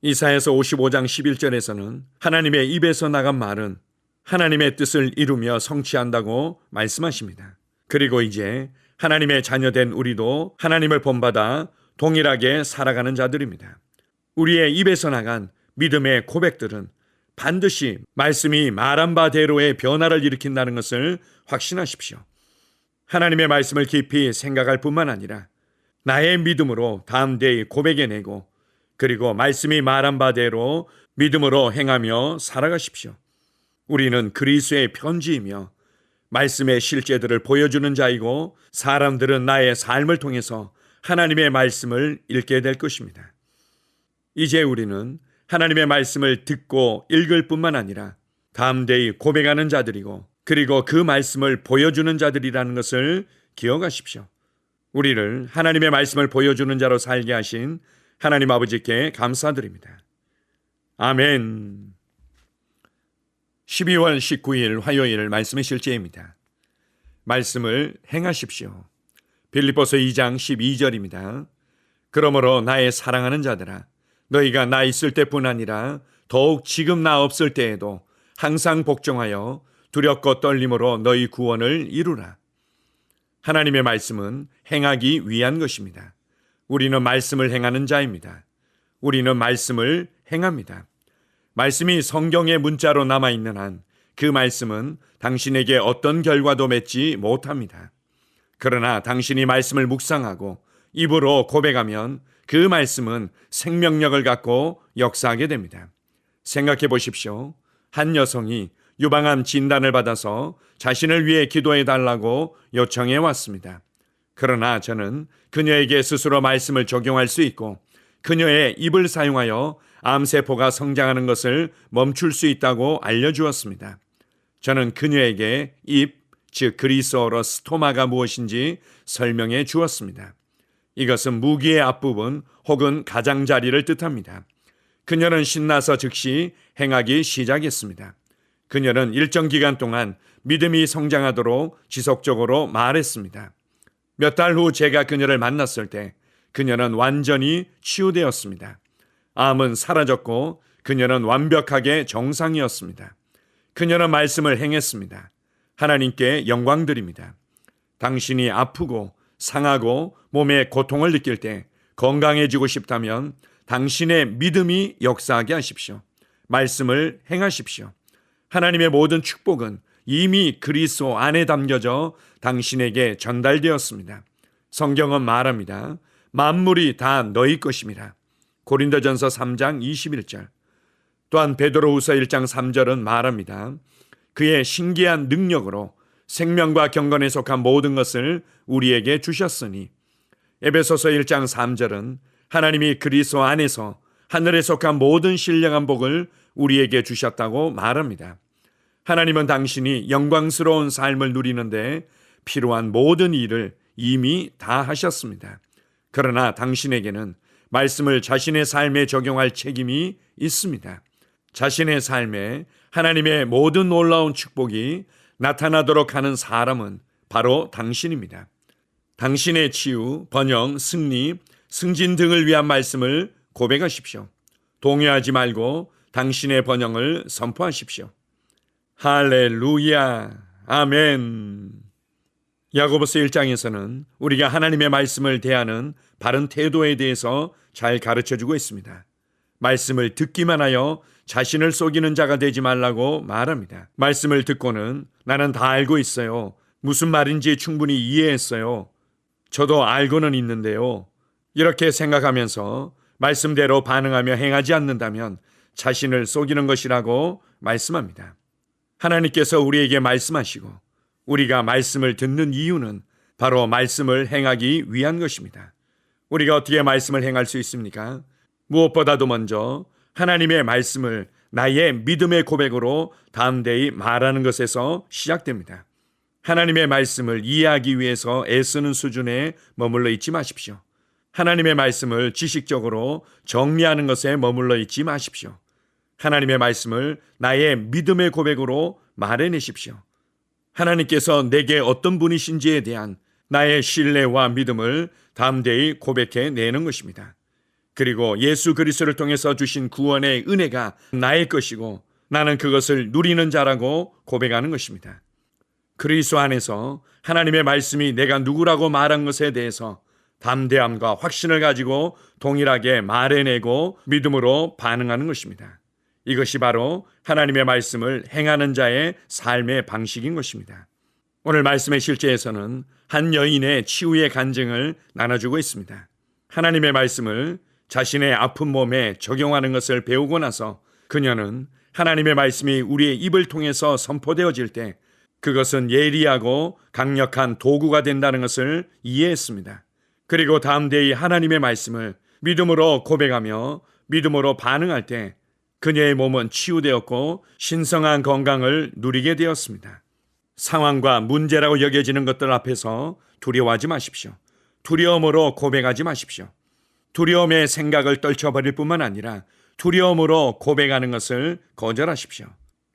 이사에서 55장 11절에서는 하나님의 입에서 나간 말은 하나님의 뜻을 이루며 성취한다고 말씀하십니다. 그리고 이제 하나님의 자녀된 우리도 하나님을 본받아 동일하게 살아가는 자들입니다. 우리의 입에서 나간 믿음의 고백들은 반드시 말씀이 말한 바대로의 변화를 일으킨다는 것을 확신하십시오. 하나님의 말씀을 깊이 생각할 뿐만 아니라 나의 믿음으로 담대히 고백해내고 그리고 말씀이 말한 바대로 믿음으로 행하며 살아가십시오. 우리는 그리스의 편지이며 말씀의 실제들을 보여주는 자이고 사람들은 나의 삶을 통해서 하나님의 말씀을 읽게 될 것입니다. 이제 우리는 하나님의 말씀을 듣고 읽을 뿐만 아니라 담대히 고백하는 자들이고 그리고 그 말씀을 보여주는 자들이라는 것을 기억하십시오. 우리를 하나님의 말씀을 보여주는 자로 살게 하신 하나님 아버지께 감사드립니다. 아멘. 12월 19일 화요일 말씀의 실제입니다. 말씀을 행하십시오. 빌립보서 2장 12절입니다. 그러므로 나의 사랑하는 자들아 너희가 나 있을 때뿐 아니라 더욱 지금 나 없을 때에도 항상 복종하여 두렵고 떨림으로 너희 구원을 이루라. 하나님의 말씀은 행하기 위한 것입니다. 우리는 말씀을 행하는 자입니다. 우리는 말씀을 행합니다. 말씀이 성경의 문자로 남아 있는 한 그 말씀은 당신에게 어떤 결과도 맺지 못합니다. 그러나 당신이 말씀을 묵상하고 입으로 고백하면 그 말씀은 생명력을 갖고 역사하게 됩니다. 생각해 보십시오. 한 여성이 유방암 진단을 받아서 자신을 위해 기도해 달라고 요청해 왔습니다. 그러나 저는 그녀에게 스스로 말씀을 적용할 수 있고 그녀의 입을 사용하여 암세포가 성장하는 것을 멈출 수 있다고 알려주었습니다. 저는 그녀에게 입, 즉 그리스어로 스토마가 무엇인지 설명해 주었습니다. 이것은 무기의 앞부분 혹은 가장자리를 뜻합니다. 그녀는 신나서 즉시 행하기 시작했습니다. 그녀는 일정 기간 동안 믿음이 성장하도록 지속적으로 말했습니다. 몇 달 후 제가 그녀를 만났을 때 그녀는 완전히 치유되었습니다. 암은 사라졌고 그녀는 완벽하게 정상이었습니다. 그녀는 말씀을 행했습니다. 하나님께 영광 드립니다. 당신이 아프고 상하고 몸에 고통을 느낄 때 건강해지고 싶다면 당신의 믿음이 역사하게 하십시오. 말씀을 행하십시오. 하나님의 모든 축복은 이미 그리스도 안에 담겨져 당신에게 전달되었습니다. 성경은 말합니다. 만물이 다 너희 것입니다. 고린도전서 3장 21절. 또한 베드로후서 1장 3절은 말합니다. 그의 신기한 능력으로 생명과 경건에 속한 모든 것을 우리에게 주셨으니 에베소서 1장 3절은 하나님이 그리스도 안에서 하늘에 속한 모든 신령한 복을 우리에게 주셨다고 말합니다. 하나님은 당신이 영광스러운 삶을 누리는데 필요한 모든 일을 이미 다 하셨습니다. 그러나 당신에게는 말씀을 자신의 삶에 적용할 책임이 있습니다. 자신의 삶에 하나님의 모든 놀라운 축복이 나타나도록 하는 사람은 바로 당신입니다. 당신의 치유, 번영, 승리, 승진 등을 위한 말씀을 고백하십시오. 동요하지 말고 당신의 번영을 선포하십시오. 할렐루야. 아멘. 야고보서 1장에서는 우리가 하나님의 말씀을 대하는 바른 태도에 대해서 잘 가르쳐 주고 있습니다. 말씀을 듣기만 하여 자신을 속이는 자가 되지 말라고 말합니다. 말씀을 듣고는 나는 다 알고 있어요. 무슨 말인지 충분히 이해했어요. 저도 알고는 있는데요. 이렇게 생각하면서 말씀대로 반응하며 행하지 않는다면 자신을 속이는 것이라고 말씀합니다. 하나님께서 우리에게 말씀하시고 우리가 말씀을 듣는 이유는 바로 말씀을 행하기 위한 것입니다. 우리가 어떻게 말씀을 행할 수 있습니까? 무엇보다도 먼저 하나님의 말씀을 나의 믿음의 고백으로 담대히 말하는 것에서 시작됩니다. 하나님의 말씀을 이해하기 위해서 애쓰는 수준에 머물러 있지 마십시오. 하나님의 말씀을 지식적으로 정리하는 것에 머물러 있지 마십시오. 하나님의 말씀을 나의 믿음의 고백으로 말해내십시오. 하나님께서 내게 어떤 분이신지에 대한 나의 신뢰와 믿음을 담대히 고백해 내는 것입니다. 그리고 예수 그리스도를 통해서 주신 구원의 은혜가 나의 것이고 나는 그것을 누리는 자라고 고백하는 것입니다. 그리스도 안에서 하나님의 말씀이 내가 누구라고 말한 것에 대해서 담대함과 확신을 가지고 동일하게 말해내고 믿음으로 반응하는 것입니다. 이것이 바로 하나님의 말씀을 행하는 자의 삶의 방식인 것입니다. 오늘 말씀의 실제에서는 한 여인의 치유의 간증을 나눠주고 있습니다. 하나님의 말씀을 자신의 아픈 몸에 적용하는 것을 배우고 나서 그녀는 하나님의 말씀이 우리의 입을 통해서 선포되어질 때 그것은 예리하고 강력한 도구가 된다는 것을 이해했습니다. 그리고 다음 데이 하나님의 말씀을 믿음으로 고백하며 믿음으로 반응할 때 그녀의 몸은 치유되었고 신성한 건강을 누리게 되었습니다. 상황과 문제라고 여겨지는 것들 앞에서 두려워하지 마십시오. 두려움으로 고백하지 마십시오. 두려움의 생각을 떨쳐버릴 뿐만 아니라 두려움으로 고백하는 것을 거절하십시오.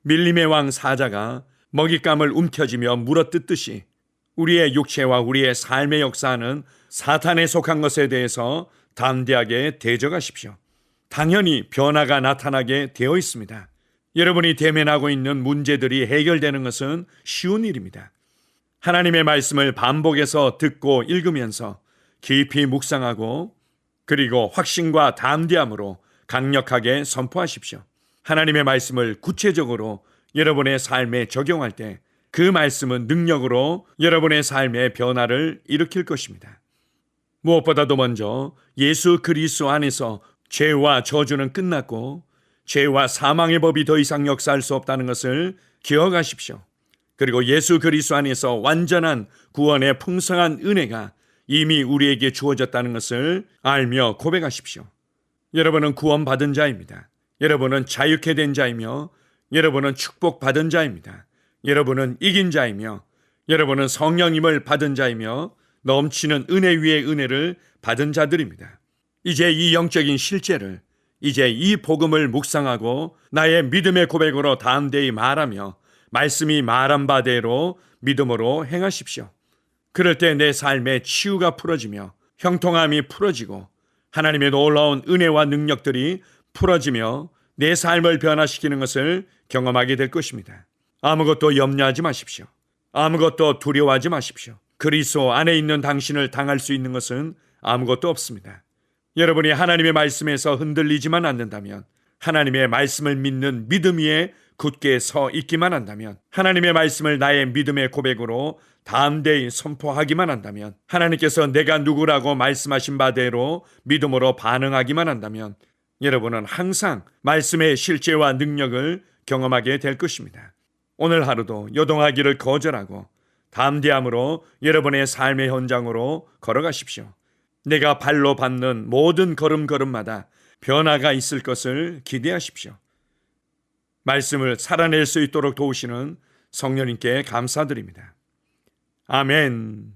밀림의 왕 사자가 먹잇감을 움켜쥐며 물어뜯듯이 우리의 육체와 우리의 삶의 역사는 사탄에 속한 것에 대해서 담대하게 대적하십시오. 당연히 변화가 나타나게 되어 있습니다. 여러분이 대면하고 있는 문제들이 해결되는 것은 쉬운 일입니다. 하나님의 말씀을 반복해서 듣고 읽으면서 깊이 묵상하고 그리고 확신과 담대함으로 강력하게 선포하십시오. 하나님의 말씀을 구체적으로 여러분의 삶에 적용할 때 그 말씀은 능력으로 여러분의 삶의 변화를 일으킬 것입니다. 무엇보다도 먼저 예수 그리스도 안에서 죄와 저주는 끝났고 죄와 사망의 법이 더 이상 역사할 수 없다는 것을 기억하십시오. 그리고 예수 그리스도 안에서 완전한 구원의 풍성한 은혜가 이미 우리에게 주어졌다는 것을 알며 고백하십시오. 여러분은 구원받은 자입니다. 여러분은 자유케 된 자이며 여러분은 축복받은 자입니다. 여러분은 이긴 자이며 여러분은 성령님을 받은 자이며 넘치는 은혜 위에 은혜를 받은 자들입니다. 이제 이 영적인 실제를 이제 이 복음을 묵상하고 나의 믿음의 고백으로 담대히 말하며 말씀이 말한 바대로 믿음으로 행하십시오. 그럴 때 내 삶의 치유가 풀어지며 형통함이 풀어지고 하나님의 놀라운 은혜와 능력들이 풀어지며 내 삶을 변화시키는 것을 경험하게 될 것입니다. 아무것도 염려하지 마십시오. 아무것도 두려워하지 마십시오. 그리스도 안에 있는 당신을 당할 수 있는 것은 아무것도 없습니다. 여러분이 하나님의 말씀에서 흔들리지만 않는다면 하나님의 말씀을 믿는 믿음 위에 굳게 서 있기만 한다면 하나님의 말씀을 나의 믿음의 고백으로 담대히 선포하기만 한다면 하나님께서 내가 누구라고 말씀하신 바대로 믿음으로 반응하기만 한다면 여러분은 항상 말씀의 실제와 능력을 경험하게 될 것입니다. 오늘 하루도 요동하기를 거절하고 담대함으로 여러분의 삶의 현장으로 걸어가십시오. 내가 발로 밟는 모든 걸음걸음마다 변화가 있을 것을 기대하십시오. 말씀을 살아낼 수 있도록 도우시는 성령님께 감사드립니다. 아멘.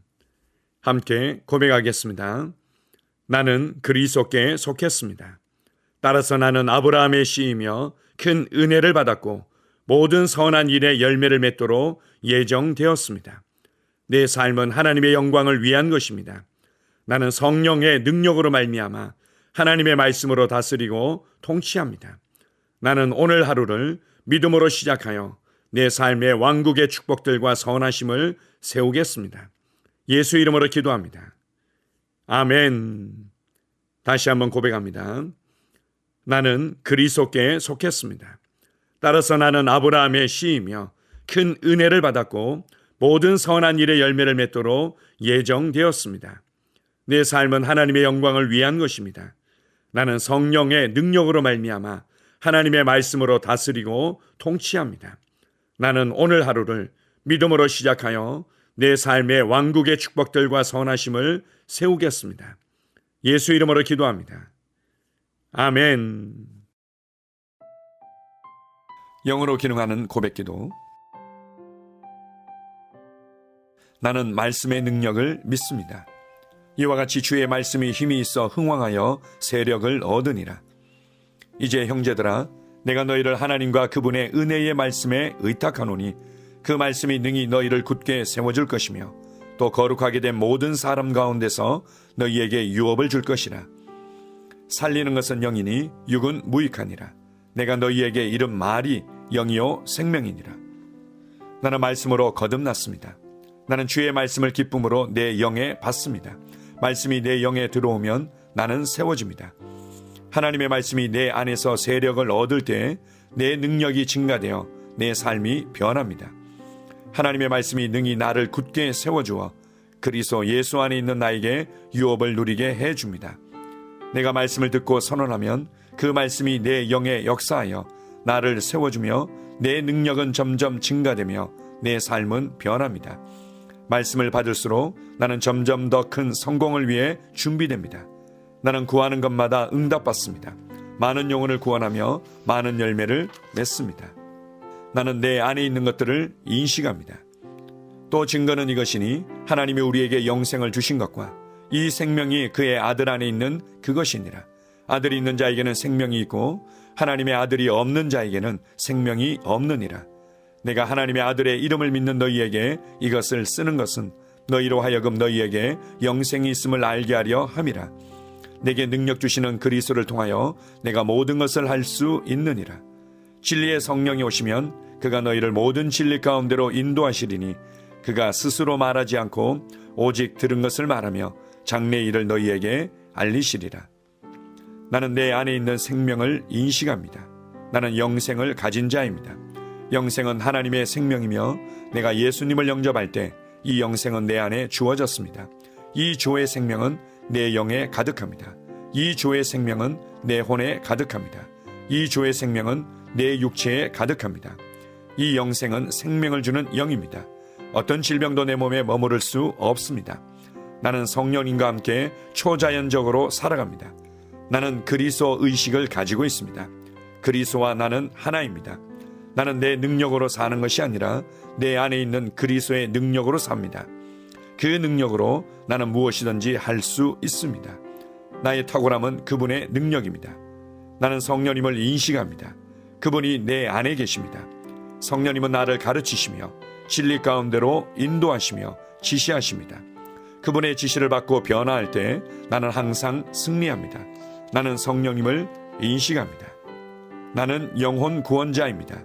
함께 고백하겠습니다. 나는 그리스도께 속했습니다. 따라서 나는 아브라함의 씨이며 큰 은혜를 받았고 모든 선한 일에 열매를 맺도록 예정되었습니다. 내 삶은 하나님의 영광을 위한 것입니다. 나는 성령의 능력으로 말미암아 하나님의 말씀으로 다스리고 통치합니다. 나는 오늘 하루를 믿음으로 시작하여 내 삶의 왕국의 축복들과 선하심을 세우겠습니다. 예수 이름으로 기도합니다. 아멘. 다시 한번 고백합니다. 나는 그리스도께 속했습니다. 따라서 나는 아브라함의 씨이며 큰 은혜를 받았고 모든 선한 일의 열매를 맺도록 예정되었습니다. 내 삶은 하나님의 영광을 위한 것입니다. 나는 성령의 능력으로 말미암아 하나님의 말씀으로 다스리고 통치합니다. 나는 오늘 하루를 믿음으로 시작하여 내 삶의 왕국의 축복들과 선하심을 세우겠습니다. 예수 이름으로 기도합니다. 아멘. 영어로 기능하는 고백 기도 나는 말씀의 능력을 믿습니다. 이와 같이 주의 말씀이 힘이 있어 흥왕하여 세력을 얻으니라. 이제 형제들아 내가 너희를 하나님과 그분의 은혜의 말씀에 의탁하노니 그 말씀이 능히 너희를 굳게 세워줄 것이며 또 거룩하게 된 모든 사람 가운데서 너희에게 유업을 줄 것이라. 살리는 것은 영이니 육은 무익하니라. 내가 너희에게 이른 말이 영이요 생명이니라. 나는 말씀으로 거듭났습니다. 나는 주의 말씀을 기쁨으로 내 영에 받습니다. 말씀이 내 영에 들어오면 나는 세워집니다. 하나님의 말씀이 내 안에서 세력을 얻을 때 내 능력이 증가되어 내 삶이 변합니다. 하나님의 말씀이 능히 나를 굳게 세워주어 그리스도 예수 안에 있는 나에게 유업을 누리게 해 줍니다. 내가 말씀을 듣고 선언하면 그 말씀이 내 영에 역사하여 나를 세워주며 내 능력은 점점 증가되며 내 삶은 변합니다. 말씀을 받을수록 나는 점점 더 큰 성공을 위해 준비됩니다. 나는 구하는 것마다 응답받습니다. 많은 영혼을 구원하며 많은 열매를 맺습니다. 나는 내 안에 있는 것들을 인식합니다. 또 증거는 이것이니 하나님이 우리에게 영생을 주신 것과 이 생명이 그의 아들 안에 있는 그것이니라. 아들이 있는 자에게는 생명이 있고 하나님의 아들이 없는 자에게는 생명이 없느니라. 내가 하나님의 아들의 이름을 믿는 너희에게 이것을 쓰는 것은 너희로 하여금 너희에게 영생이 있음을 알게 하려 함이라. 내게 능력 주시는 그리스도를 통하여 내가 모든 것을 할 수 있느니라. 진리의 성령이 오시면 그가 너희를 모든 진리 가운데로 인도하시리니 그가 스스로 말하지 않고 오직 들은 것을 말하며 장래 일을 너희에게 알리시리라. 나는 내 안에 있는 생명을 인식합니다. 나는 영생을 가진 자입니다. 영생은 하나님의 생명이며 내가 예수님을 영접할 때 이 영생은 내 안에 주어졌습니다. 이 조의 생명은 내 영에 가득합니다. 이 조의 생명은 내 혼에 가득합니다. 이 조의 생명은 내 육체에 가득합니다. 이 영생은 생명을 주는 영입니다. 어떤 질병도 내 몸에 머무를 수 없습니다. 나는 성령님과 함께 초자연적으로 살아갑니다. 나는 그리스도 의식을 가지고 있습니다. 그리스도와 나는 하나입니다. 나는 내 능력으로 사는 것이 아니라 내 안에 있는 그리스도의 능력으로 삽니다. 그 능력으로 나는 무엇이든지 할 수 있습니다. 나의 탁월함은 그분의 능력입니다. 나는 성령님을 인식합니다. 그분이 내 안에 계십니다. 성령님은 나를 가르치시며 진리 가운데로 인도하시며 지시하십니다. 그분의 지시를 받고 변화할 때 나는 항상 승리합니다. 나는 성령님을 인식합니다. 나는 영혼 구원자입니다.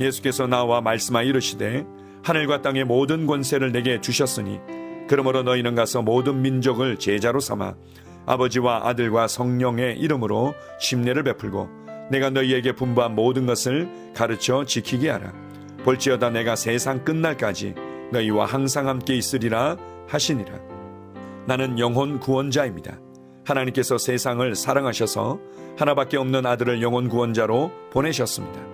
예수께서 나와 말씀하여 이르시되 하늘과 땅의 모든 권세를 내게 주셨으니 그러므로 너희는 가서 모든 민족을 제자로 삼아 아버지와 아들과 성령의 이름으로 심례를 베풀고 내가 너희에게 분부한 모든 것을 가르쳐 지키게 하라. 볼지어다 내가 세상 끝날까지 너희와 항상 함께 있으리라 하시니라. 나는 영혼 구원자입니다. 하나님께서 세상을 사랑하셔서 하나밖에 없는 아들을 영혼 구원자로 보내셨습니다